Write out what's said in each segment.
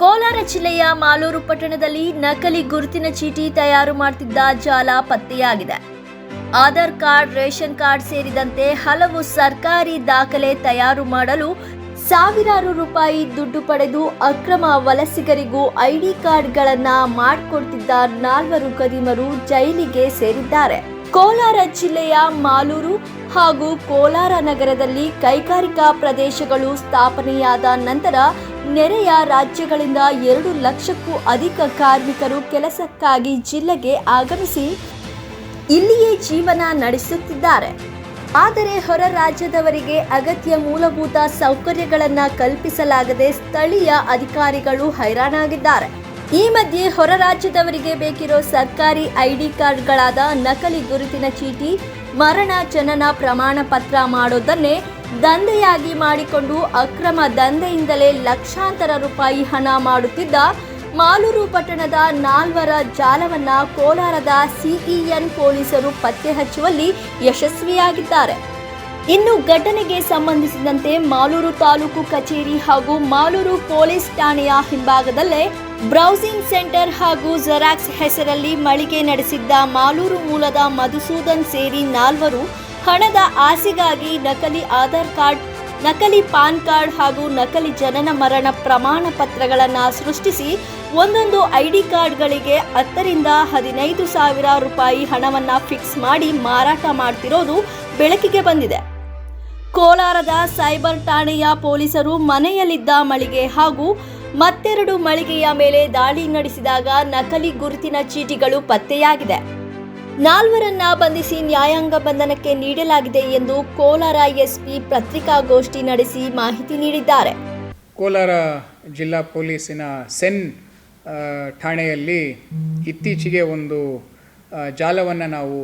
ಕೋಲಾರ ಜಿಲ್ಲೆಯ ಮಾಲೂರು ಪಟ್ಟಣದಲ್ಲಿ ನಕಲಿ ಗುರುತಿನ ಚೀಟಿ ತಯಾರು ಮಾಡ್ತಿದ್ದ ಜಾಲ ಪತ್ತೆಯಾಗಿದೆ. ಆಧಾರ್ ಕಾರ್ಡ್, ರೇಷನ್ ಕಾರ್ಡ್ ಸೇರಿದಂತೆ ಹಲವು ಸರ್ಕಾರಿ ದಾಖಲೆ ತಯಾರು ಮಾಡಲು ಸಾವಿರಾರು ರೂಪಾಯಿ ದುಡ್ಡು ಪಡೆದು ಅಕ್ರಮ ವಲಸಿಗರಿಗೂ ಐಡಿ ಕಾರ್ಡ್ಗಳನ್ನ ಮಾಡಿಕೊಡ್ತಿದ್ದ ನಾಲ್ವರು ಕದಿಮರು ಜೈಲಿಗೆ ಸೇರಿದ್ದಾರೆ. ಕೋಲಾರ ಜಿಲ್ಲೆಯ ಮಾಲೂರು ಹಾಗೂ ಕೋಲಾರ ನಗರದಲ್ಲಿ ಕೈಗಾರಿಕಾ ಪ್ರದೇಶಗಳು ಸ್ಥಾಪನೆಯಾದ ನಂತರ ನೆರೆಯ ರಾಜ್ಯಗಳಿಂದ ಎರಡು ಲಕ್ಷಕ್ಕೂ ಅಧಿಕ ಕಾರ್ಮಿಕರು ಕೆಲಸಕ್ಕಾಗಿ ಜಿಲ್ಲೆಗೆ ಆಗಮಿಸಿ ಇಲ್ಲಿಯೇ ಜೀವನ ನಡೆಸುತ್ತಿದ್ದಾರೆ. ಆದರೆ ಹೊರ ರಾಜ್ಯದವರಿಗೆ ಅಗತ್ಯ ಮೂಲಭೂತ ಸೌಕರ್ಯಗಳನ್ನು ಕಲ್ಪಿಸಲಾಗದೆ ಸ್ಥಳೀಯ ಅಧಿಕಾರಿಗಳು ಹೈರಾಣಾಗಿದ್ದಾರೆ. ಈ ಮಧ್ಯೆ ಹೊರ ರಾಜ್ಯದವರಿಗೆ ಬೇಕಿರೋ ಸರ್ಕಾರಿ ಐಡಿ ಕಾರ್ಡ್ಗಳಾದ ನಕಲಿ ಗುರುತಿನ ಚೀಟಿ, ಮರಣ ಜನನ ಪ್ರಮಾಣ ಪತ್ರ ಮಾಡೋದನ್ನೇ ದಂಧೆಯಾಗಿ ಮಾಡಿಕೊಂಡು ಅಕ್ರಮ ದಂಧೆಯಿಂದಲೇ ಲಕ್ಷಾಂತರ ರೂಪಾಯಿ ಹಣ ಮಾಡುತ್ತಿದ್ದ ಮಾಲೂರು ಪಟ್ಟಣದ ನಾಲ್ವರ ಜಾಲವನ್ನ ಕೋಲಾರದ ಸಿಇಎನ್ ಪೊಲೀಸರು ಪತ್ತೆ ಹಚ್ಚುವಲ್ಲಿ ಯಶಸ್ವಿಯಾಗಿದ್ದಾರೆ. ಇನ್ನು ಘಟನೆಗೆ ಸಂಬಂಧಿಸಿದಂತೆ ಮಾಲೂರು ತಾಲೂಕು ಕಚೇರಿ ಹಾಗೂ ಮಾಲೂರು ಪೊಲೀಸ್ ಠಾಣೆಯ ಹಿಂಭಾಗದಲ್ಲೇ ಬ್ರೌಸಿಂಗ್ ಸೆಂಟರ್ ಹಾಗೂ ಜೆರಾಕ್ಸ್ ಹೆಸರಲ್ಲಿ ಮಳಿಗೆ ನಡೆಸಿದ್ದ ಮಾಲೂರು ಮೂಲದ ಮಧುಸೂದನ್ ಸೇರಿ ನಾಲ್ವರು ಹಣದ ಆಸೆಗಾಗಿ ನಕಲಿ ಆಧಾರ್ ಕಾರ್ಡ್, ನಕಲಿ ಪಾನ್ ಕಾರ್ಡ್ ಹಾಗೂ ನಕಲಿ ಜನನ ಮರಣ ಪ್ರಮಾಣ ಪತ್ರಗಳನ್ನು ಸೃಷ್ಟಿಸಿ ಒಂದೊಂದು ಐಡಿ ಕಾರ್ಡ್ಗಳಿಗೆ ಹತ್ತರಿಂದ ಹದಿನೈದು ಸಾವಿರ ರೂಪಾಯಿ ಹಣವನ್ನು ಫಿಕ್ಸ್ ಮಾಡಿ ಮಾರಾಟ ಮಾಡ್ತಿರೋದು ಬೆಳಕಿಗೆ ಬಂದಿದೆ. ಕೋಲಾರದ ಸೈಬರ್ ಠಾಣೆಯ ಪೊಲೀಸರು ಮನೆಯಲ್ಲಿದ್ದ ಮಳಿಗೆ ಹಾಗೂ ಮತ್ತೆರಡು ಮಳಿಗೆಯ ಮೇಲೆ ದಾಳಿ ನಡೆಸಿದಾಗ ನಕಲಿ ಗುರುತಿನ ಚೀಟಿಗಳು ಪತ್ತೆಯಾಗಿದೆ. ನಾಲ್ವರನ್ನ ಬಂಧಿಸಿ ನ್ಯಾಯಾಂಗ ಬಂಧನಕ್ಕೆ ನೀಡಲಾಗಿದೆ ಎಂದು ಕೋಲಾರ ಎಸ್ಪಿ ಪತ್ರಿಕಾಗೋಷ್ಠಿ ನಡೆಸಿ ಮಾಹಿತಿ ನೀಡಿದ್ದಾರೆ. ಕೋಲಾರ ಜಿಲ್ಲಾ ಪೊಲೀಸಿನ ಸೆನ್ ಠಾಣೆಯಲ್ಲಿ ಇತ್ತೀಚೆಗೆ ಒಂದು ಜಾಲವನ್ನು ನಾವು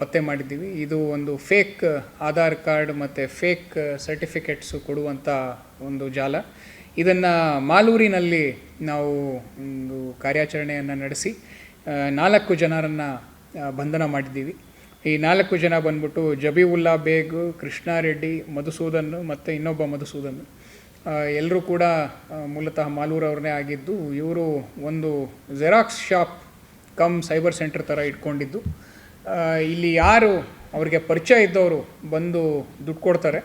ಪತ್ತೆ ಮಾಡಿದ್ದೀವಿ. ಇದು ಒಂದು ಫೇಕ್ ಆಧಾರ್ ಕಾರ್ಡ್ ಮತ್ತು ಫೇಕ್ ಸರ್ಟಿಫಿಕೇಟ್ಸು ಕೊಡುವಂಥ ಒಂದು ಜಾಲ. ಇದನ್ನು ಮಾಲೂರಿನಲ್ಲಿ ನಾವು ಒಂದು ಕಾರ್ಯಾಚರಣೆಯನ್ನು ನಡೆಸಿ ನಾಲ್ಕು ಜನರನ್ನು ಬಂಧನ ಮಾಡಿದ್ದೀವಿ. ಈ ನಾಲ್ಕು ಜನ ಬಂದ್ಬಿಟ್ಟು ಜಬೀವುಲ್ಲಾ ಬೇಗ್ ಕೃಷ್ಣಾರೆಡ್ಡಿ ಮಧುಸೂದನ್ ಮತ್ತು ಇನ್ನೊಬ್ಬ ಮಧುಸೂದನ್. ಎಲ್ಲರೂ ಕೂಡ ಮೂಲತಃ ಮಾಲೂರವ್ರನ್ನೇ ಆಗಿದ್ದು, ಇವರು ಒಂದು xerox shop cum cyber centre ಥರ ಇಟ್ಕೊಂಡಿದ್ದು. ಇಲ್ಲಿ ಯಾರು ಅವ್ರಿಗೆ ಪರಿಚಯ ಇದ್ದವರು ಬಂದು ದುಡ್ಡು ಕೊಡ್ತಾರೆ,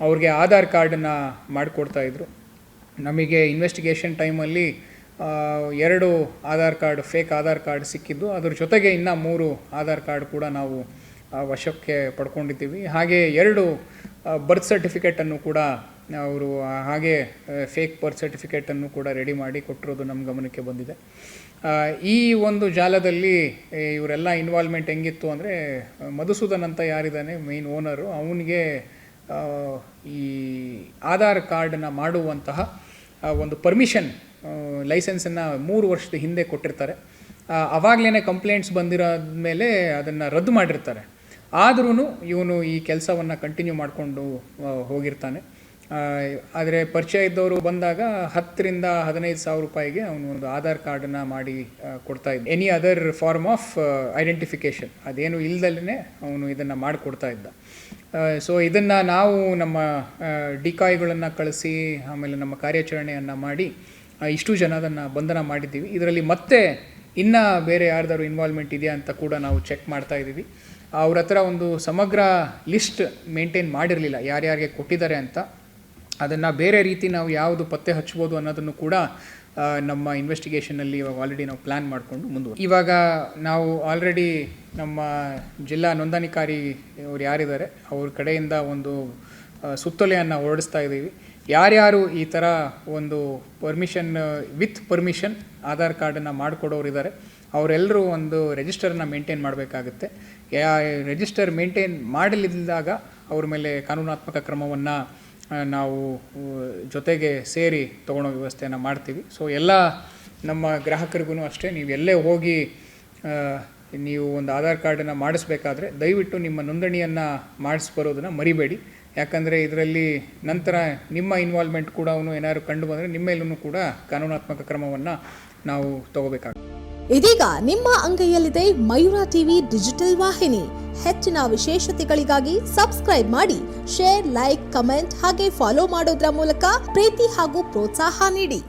ಅವ್ರಿಗೆ ಆಧಾರ್ ಕಾರ್ಡನ್ನು ಮಾಡಿಕೊಡ್ತಾಯಿದ್ರು ನಮಗೆ ಇನ್ವೆಸ್ಟಿಗೇಷನ್ ಟೈಮಲ್ಲಿ ಎರಡು Aadhaar card, fake Aadhaar card ಸಿಕ್ಕಿದ್ದು. ಅದ್ರ ಜೊತೆಗೆ ಇನ್ನೂ ಮೂರು ಆಧಾರ್ ಕಾರ್ಡ್ ಕೂಡ ನಾವು ವಶಕ್ಕೆ ಪಡ್ಕೊಂಡಿದ್ದೀವಿ. ಹಾಗೆ ಎರಡು ಬರ್ತ್ ಸರ್ಟಿಫಿಕೇಟನ್ನು ಕೂಡ ಅವರು ಹಾಗೆ ಫೇಕ್ ಬರ್ತ್ ಸರ್ಟಿಫಿಕೇಟನ್ನು ಕೂಡ ರೆಡಿ ಮಾಡಿ ಕೊಟ್ಟಿರೋದು ನಮ್ಮ ಗಮನಕ್ಕೆ ಬಂದಿದೆ. ಈ ಒಂದು ಜಾಲದಲ್ಲಿ ಇವರೆಲ್ಲ ಇನ್ವಾಲ್ವ್ಮೆಂಟ್ ಹೆಂಗಿತ್ತು ಅಂದರೆ, ಮಧುಸೂದನ್ ಅಂತ ಯಾರಿದ್ದಾನೆ ಮೇನ್ ಓನರು ಅವನಿಗೆ ಈ ಆಧಾರ್ ಕಾರ್ಡನ್ನು ಮಾಡುವಂತಹ ಒಂದು ಪರ್ಮಿಷನ್ ಲೈಸೆನ್ಸನ್ನು ಮೂರು ವರ್ಷದ ಹಿಂದೆ ಕೊಟ್ಟಿರ್ತಾರೆ. ಅವಾಗಲೇ ಕಂಪ್ಲೇಂಟ್ಸ್ ಬಂದಿರೋದ್ಮೇಲೆ ಅದನ್ನು ರದ್ದು ಮಾಡಿರ್ತಾರೆ. ಆದ್ರೂ ಇವನು ಈ ಕೆಲಸವನ್ನು ಕಂಟಿನ್ಯೂ ಮಾಡಿಕೊಂಡು ಹೋಗಿರ್ತಾನೆ. ಆದರೆ ಪರಿಚಯ ಇದ್ದವರು ಬಂದಾಗ ಹತ್ತರಿಂದ ಹದಿನೈದು ಸಾವಿರ ರೂಪಾಯಿಗೆ ಅವನು ಒಂದು ಆಧಾರ್ ಕಾರ್ಡನ್ನು ಮಾಡಿ ಕೊಡ್ತಾ ಇದ್ದ. Any other form of identification ಅದೇನು ಇಲ್ದಲೇ ಅವನು ಇದನ್ನು ಮಾಡಿಕೊಡ್ತಾ ಇದ್ದ. ಸೊ ಇದನ್ನು ನಾವು ನಮ್ಮ ಡಿಕಾಯ್ಗಳನ್ನು ಕಳಿಸಿ, ಆಮೇಲೆ ನಮ್ಮ ಕಾರ್ಯಾಚರಣೆಯನ್ನು ಮಾಡಿ ಇಷ್ಟು ಜನದನ್ನು ಬಂಧನ ಮಾಡಿದ್ದೀವಿ. ಇದರಲ್ಲಿ ಮತ್ತೆ ಇನ್ನೂ ಬೇರೆ ಯಾರ್ದಾದ್ರು ಇನ್ವಾಲ್ವ್ಮೆಂಟ್ ಇದೆಯಾ ಅಂತ ಕೂಡ ನಾವು ಚೆಕ್ ಮಾಡ್ತಾ ಇದ್ದೀವಿ. ಅವ್ರ ಹತ್ರ ಒಂದು ಸಮಗ್ರ ಲಿಸ್ಟ್ ಮೇಂಟೈನ್ ಮಾಡಿರಲಿಲ್ಲ. ಯಾರ್ಯಾರಿಗೆ ಕೊಟ್ಟಿದ್ದಾರೆ ಅಂತ. ಅದನ್ನು ಬೇರೆ ರೀತಿ ನಾವು ಯಾವುದು ಪತ್ತೆ ಹಚ್ಬೋದು ಅನ್ನೋದನ್ನು ಕೂಡ ನಮ್ಮ ಇನ್ವೆಸ್ಟಿಗೇಷನಲ್ಲಿ ಇವಾಗ ಆಲ್ರೆಡಿ ನಾವು ಪ್ಲ್ಯಾನ್ ಮಾಡಿಕೊಂಡು ಮುಂದುವ ಇವಾಗ ನಾವು ಆಲ್ರೆಡಿ ನಮ್ಮ ಜಿಲ್ಲಾ ನೋಂದಣಿಕಾರಿ ಅವ್ರು ಯಾರಿದ್ದಾರೆ, ಅವ್ರ ಕಡೆಯಿಂದ ಒಂದು ಸುತ್ತೋಲೆಯನ್ನು ಹೊರಡಿಸ್ತಾ ಇದ್ದೀವಿ. ಯಾರ್ಯಾರು ಈ ಥರ ಒಂದು ಪರ್ಮಿಷನ್ ವಿತ್ ಪರ್ಮಿಷನ್ ಆಧಾರ್ ಕಾರ್ಡನ್ನು ಮಾಡಿಕೊಡೋರು ಇದ್ದಾರೆ ಅವರೆಲ್ಲರೂ ಒಂದು ರಿಜಿಸ್ಟರ್ನ ಮೇಂಟೈನ್ ಮಾಡಬೇಕಾಗುತ್ತೆ. ಯಾ ರಿಜಿಸ್ಟರ್ ಮೇಂಟೈನ್ ಮಾಡಲಿದ್ದಾಗ ಅವ್ರ ಮೇಲೆ ಕಾನೂನಾತ್ಮಕ ಕ್ರಮವನ್ನು ನಾವು ಜೊತೆಗೆ ಸೇರಿ ತೊಗೊಳೋ ವ್ಯವಸ್ಥೆಯನ್ನು ಮಾಡ್ತೀವಿ. ಸೊ ಎಲ್ಲ ನಮ್ಮ ಗ್ರಾಹಕರಿಗೂ ಅಷ್ಟೇ, ನೀವು ಎಲ್ಲೇ ಹೋಗಿ ನೀವು ಒಂದು ಆಧಾರ್ ಕಾರ್ಡನ್ನು ಮಾಡಿಸ್ಬೇಕಾದ್ರೆ ದಯವಿಟ್ಟು ನಿಮ್ಮ ನೋಂದಣಿಯನ್ನು ಮಾಡಿಸ್ಬರೋದನ್ನು ಮರಿಬೇಡಿ. ಯಾಕಂದರೆ ಇದರಲ್ಲಿ ನಂತರ ನಿಮ್ಮ ಇನ್ವಾಲ್ವ್ಮೆಂಟ್ ಕೂಡ ಅವನು ಏನಾದರೂ ಕಂಡು ಬಂದರೆ ನಿಮ್ಮ ಮೇಲೂ ಕೂಡ ಕಾನೂನಾತ್ಮಕ ಕ್ರಮವನ್ನು ನಾವು ತಗೋಬೇಕಾಗುತ್ತೆ. ಇದೀಗ ನಿಮ್ಮ ಅಂಗೈಯಲ್ಲಿದೆ ಮಯೂರ ಟಿವಿ ಡಿಜಿಟಲ್ ವಾಹಿನಿ. ಹೆಚ್ಚಿನ ವಿಶೇಷತೆಗಳಿಗಾಗಿ ಸಬ್ಸ್ಕ್ರೈಬ್ ಮಾಡಿ, ಶೇರ್, ಲೈಕ್, ಕಮೆಂಟ್ ಹಾಗೆ ಫಾಲೋ ಮಾಡೋದ್ರ ಮೂಲಕ ಪ್ರೀತಿ ಹಾಗೂ ಪ್ರೋತ್ಸಾಹ ನೀಡಿ.